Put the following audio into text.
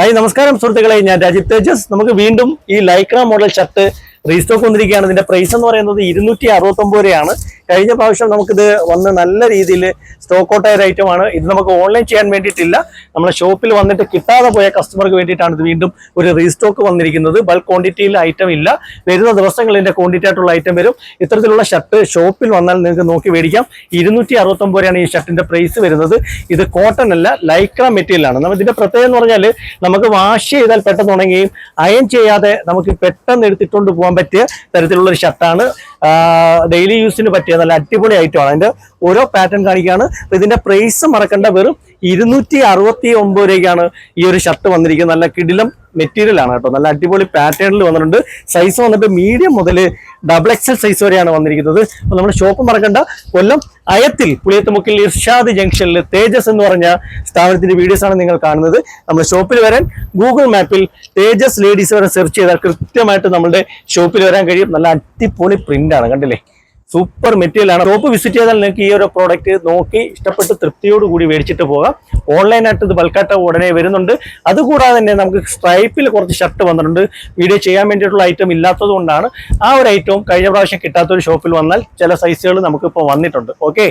Hi നമസ്കാരം സുഹൃത്തുക്കളെ. ഞാൻ രാജിത് തേജസ്. നമുക്ക് വീണ്ടും ഈ ലൈക്ര മോഡൽ ഷർട്ട് റീസ്റ്റോക്ക് വന്നിരിക്കുകയാണ്. ഇതിന്റെ പ്രൈസ് എന്ന് പറയുന്നത് ഇരുന്നൂറ്റി അറുപത്തൊമ്പത് രൂപയാണ്. കഴിഞ്ഞ പ്രാവശ്യം നമുക്കിത് വന്ന് നല്ല രീതിയിൽ സ്റ്റോക്ക് ഔട്ട് ആയ ഐറ്റം ആണ്. ഇത് നമുക്ക് ഓൺലൈൻ ചെയ്യാൻ വേണ്ടിയിട്ടില്ല. നമ്മുടെ ഷോപ്പിൽ വന്നിട്ട് കിട്ടാതെ പോയ കസ്റ്റമർക്ക് വേണ്ടിയിട്ടാണ് ഇത് വീണ്ടും ഒരു റീസ്റ്റോക്ക് വന്നിരിക്കുന്നത്. ബൾക്ക് ക്വാണ്ടിറ്റിയിൽ ഐറ്റം ഇല്ല. വരുന്ന ദിവസങ്ങളിൽ എന്റെ ക്വാണ്ടിറ്റി ഐറ്റം വരും. ഇത്തരത്തിലുള്ള ഷർട്ട് ഷോപ്പിൽ വന്നാൽ നിങ്ങൾക്ക് നോക്കി മേടിക്കാം. ഇരുന്നൂറ്റി അറുപത്തൊമ്പത് രൂപയാണ് ഈ ഷർട്ടിന്റെ പ്രൈസ് വരുന്നത്. ഇത് കോട്ടൺ അല്ല ലൈക്ര മെറ്റീരിയലാണ് നമ്മൾ ഇതിന്റെ പ്രത്യേകത എന്ന് പറഞ്ഞാൽ നമുക്ക് വാഷ് ചെയ്താൽ പെട്ടെന്ന് ഉണങ്ങുകയും അയൺ ചെയ്യാതെ നമുക്ക് പെട്ടെന്ന് എടുത്തിട്ടുകൊണ്ട് പോകാൻ പറ്റിയ തരത്തിലുള്ള ഒരു ഷർട്ടാണ് ഡെയിലി യൂസിന് പറ്റിയ നല്ല അടിപൊളി ഐറ്റമാണ് അതിന്റെ ഓരോ പാറ്റേൺ കാണിക്കുകയാണ്. ഇതിന്റെ പ്രൈസ് മറക്കേണ്ട വെറും ഇരുന്നൂറ്റി അറുപത്തി ഒമ്പത് രൂപയ്ക്കാണ് ഈ ഒരു ഷർട്ട് വന്നിരിക്കുന്നത്. നല്ല കിടിലം മെറ്റീരിയൽ ആണ് കേട്ടോ. നല്ല അടിപൊളി പാറ്റേണിൽ വന്നിട്ടുണ്ട്. സൈസ് വന്നിട്ട് മീഡിയം മുതൽ ഡബിൾ എക്സൽ സൈസ് വരെയാണ് വന്നിരിക്കുന്നത്. അപ്പോൾ നമ്മുടെ ഷോപ്പ് മറക്കണ്ട. കൊല്ലം അയത്തിൽ പുളിയത്തുമുക്കിൽ ഇർഷാദ് ജംഗ്ഷനിൽ തേജസ് എന്ന് പറഞ്ഞ സ്ഥാപനത്തിന്റെ വീഡിയോസ് ആണ് നിങ്ങൾ കാണുന്നത്. നമ്മുടെ ഷോപ്പിൽ വരാൻ ഗൂഗിൾ മാപ്പിൽ തേജസ് ലേഡീസ് വരെ സെർച്ച് ചെയ്താൽ കൃത്യമായിട്ട് നമ്മുടെ ഷോപ്പിൽ വരാൻ കഴിയും. നല്ല അടിപൊളി പ്രിന്റ് ആണ്. കണ്ടില്ലേ? സൂപ്പർ മെറ്റീരിയൽ ആണ്. ഷോപ്പ് വിസിറ്റ് ചെയ്താൽ നിങ്ങൾക്ക് ഈ ഒരു പ്രോഡക്റ്റ് നോക്കി ഇഷ്ടപ്പെട്ട് തൃപ്തിയോട് കൂടി മേടിച്ചിട്ട് പോകാം. ഓൺലൈനായിട്ട് ഇത് ബൾക്കായിട്ട് ഉടനെ വരുന്നുണ്ട്. അതുകൂടാതെ തന്നെ നമുക്ക് സ്ട്രൈപ്പിൽ കുറച്ച് ഷർട്ട് വന്നിട്ടുണ്ട്. വീഡിയോ ചെയ്യാൻ വേണ്ടിയിട്ടുള്ള ഐറ്റം ഇല്ലാത്തത് കൊണ്ടാണ് ആ ഒരു ഐറ്റവും കഴിഞ്ഞ പ്രാവശ്യം കിട്ടാത്ത ഒരു ഷോപ്പിൽ വന്നാൽ ചില സൈസുകൾ നമുക്ക് ഇപ്പോൾ വന്നിട്ടുണ്ട്. ഓക്കെ